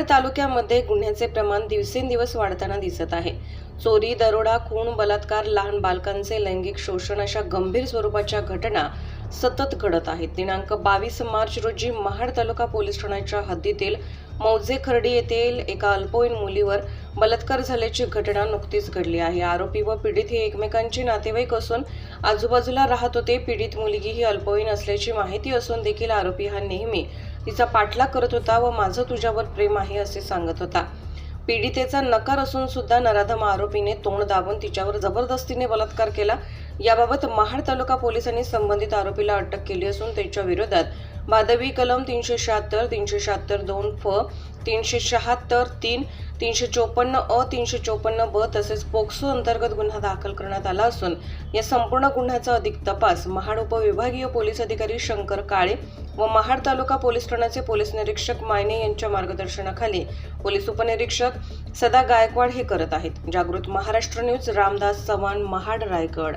महाड तालुक्यामध्ये गुन्ह्याचे प्रमाण दिवसेंदिवस वाढताना दिसत आहे. चोरी दरोडा खून बलात्कार लहान बालकांचे लैंगिक शोषण अशा गंभीर स्वरूपाच्या घटना सतत घडत आहेत. दिनांक बावीस मार्च रोजी महाड तालुका पोलीस ठाण्याच्या हद्दीतील मौजे खर्डी येथील एका अल्पवयीन मुलीवर बलात्कार झाल्याची घटना नुकतीच घडली आहे. आरोपी व पीडित हे एकमेकांचे नातेवाईक असून आजूबाजूला राहत होते. पीडित मुलगी ही अल्पवयीन असल्याची माहिती असून देखील आरोपी हा नेहमी तिचा पाठलाग करत होता व माझं तुझ्यावर प्रेम आहे असे सांगत होता. पीडितेचा नकार असून सुद्धा नराधम आरोपीने तोंड दाबून तिच्यावर जबरदस्तीने बलात्कार केला. याबाबत महाड तालुका पोलिसांनी संबंधित आरोपीला अटक केली असून त्याच्या विरोधात भादवी कलम तीनशे शहात्तर तीनशे शहात्तर दोन फ तीनशे शहात्तर तीन तीनशे चोपन्न अ तीनशे चोपन्न ब तसेच पोक्सो अंतर्गत गुन्हा दाखल करण्यात आला असून या संपूर्ण गुन्ह्याचा अधिक तपास महाड उपविभागीय पोलीस अधिकारी शंकर काळे व महाड तालुका पोलीस ठाण्याचे पोलीस निरीक्षक मायने यांच्या मार्गदर्शनाखाली पोलीस उपनिरीक्षक सदा गायकवाड हे करत आहेत. जागृत महाराष्ट्र न्यूज रामदास चव्हाण महाड रायगड.